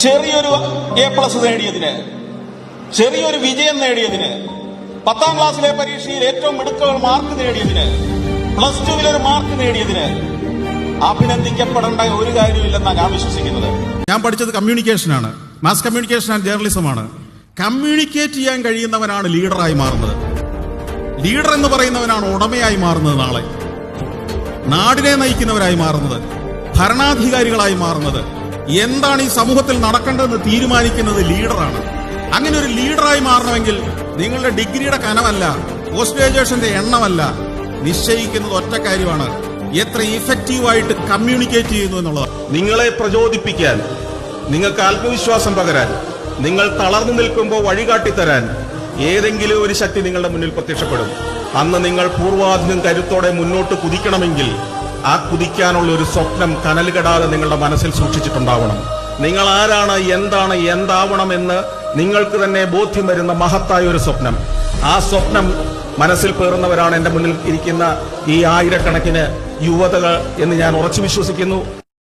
ചെറിയൊരു A plus നേടിയതിന് ചെറിയൊരു വിജയം നേടിയതിന് പത്താം ക്ലാസ്സിലെ പരീക്ഷയിൽ ഏറ്റവും മിടുക്കൾ മാർക്ക് നേടിയതിന് പ്ലസ് ടുവിൽ ഒരു മാർക്ക് നേടിയതിന് അഭിനന്ദിക്കപ്പെടേണ്ട ഒരു കാര്യമില്ലെന്നാണ് ഞാൻ വിശ്വസിക്കുന്നത്. ഞാൻ പഠിച്ചത് കമ്മ്യൂണിക്കേഷനാണ് മാസ് കമ്മ്യൂണിക്കേഷൻ ആൻഡ് ജേർണലിസമാണ് കമ്മ്യൂണിക്കേറ്റ് ചെയ്യാൻ കഴിയുന്നവനാണ് ലീഡറായി മാറുന്നത്. ലീഡർ എന്ന് പറയുന്നവനാണ് ഉടമയായി മാറുന്നത് നാളെ. നാടിനെ നയിക്കുന്നവരായി മാറുന്നത്. ഭരണാധികാരികളായി മാറുന്നത്. എന്താണ് ഈ സമൂഹത്തിൽ നടക്കേണ്ടതെന്ന് തീരുമാനിക്കുന്നത് ലീഡറാണ്. അങ്ങനെ ഒരു ലീഡറായി മാറണമെങ്കിൽ നിങ്ങളുടെ ഡിഗ്രിയുടെ കനമല്ല പോസ്റ്റ് ഗ്രാജുവേഷന്റെ എണ്ണമല്ല. നിശ്ചയിക്കുന്നത് ഒറ്റ കാര്യമാണ്. എത്ര ഇഫക്റ്റീവായിട്ട് കമ്മ്യൂണിക്കേറ്റ് ചെയ്യുന്നു എന്നുള്ളത് നിങ്ങളെ പ്രചോദിപ്പിക്കാൻ നിങ്ങൾക്ക് ആത്മവിശ്വാസം പകരാൻ നിങ്ങൾ തളർന്നു നിൽക്കുമ്പോൾ വഴികാട്ടിത്തരാൻ ഏതെങ്കിലും ഒരു ശക്തി നിങ്ങളുടെ മുന്നിൽ പ്രത്യക്ഷപ്പെടും. അന്ന് നിങ്ങൾ പൂർവാധികം കരുത്തോടെ മുന്നോട്ട് കുതിക്കണമെങ്കിൽ ആ കുതിക്കാനുള്ള ഒരു സ്വപ്നം കനലുകെടാതെ നിങ്ങളുടെ മനസ്സിൽ സൂക്ഷിച്ചിട്ടുണ്ടാവണം. നിങ്ങൾ ആരാണ് എന്താണ് എന്താവണം എന്ന് നിങ്ങൾക്ക് തന്നെ ബോധ്യം വരുന്ന മഹത്തായ ഒരു സ്വപ്നം. ആ സ്വപ്നം മനസ്സിൽ പേറുന്നവരാണ് എന്റെ മുന്നിൽ ഇരിക്കുന്ന ഈ ആയിരക്കണക്കിന് യുവതകൾ എന്ന് ഞാൻ ഉറച്ചു വിശ്വസിക്കുന്നു.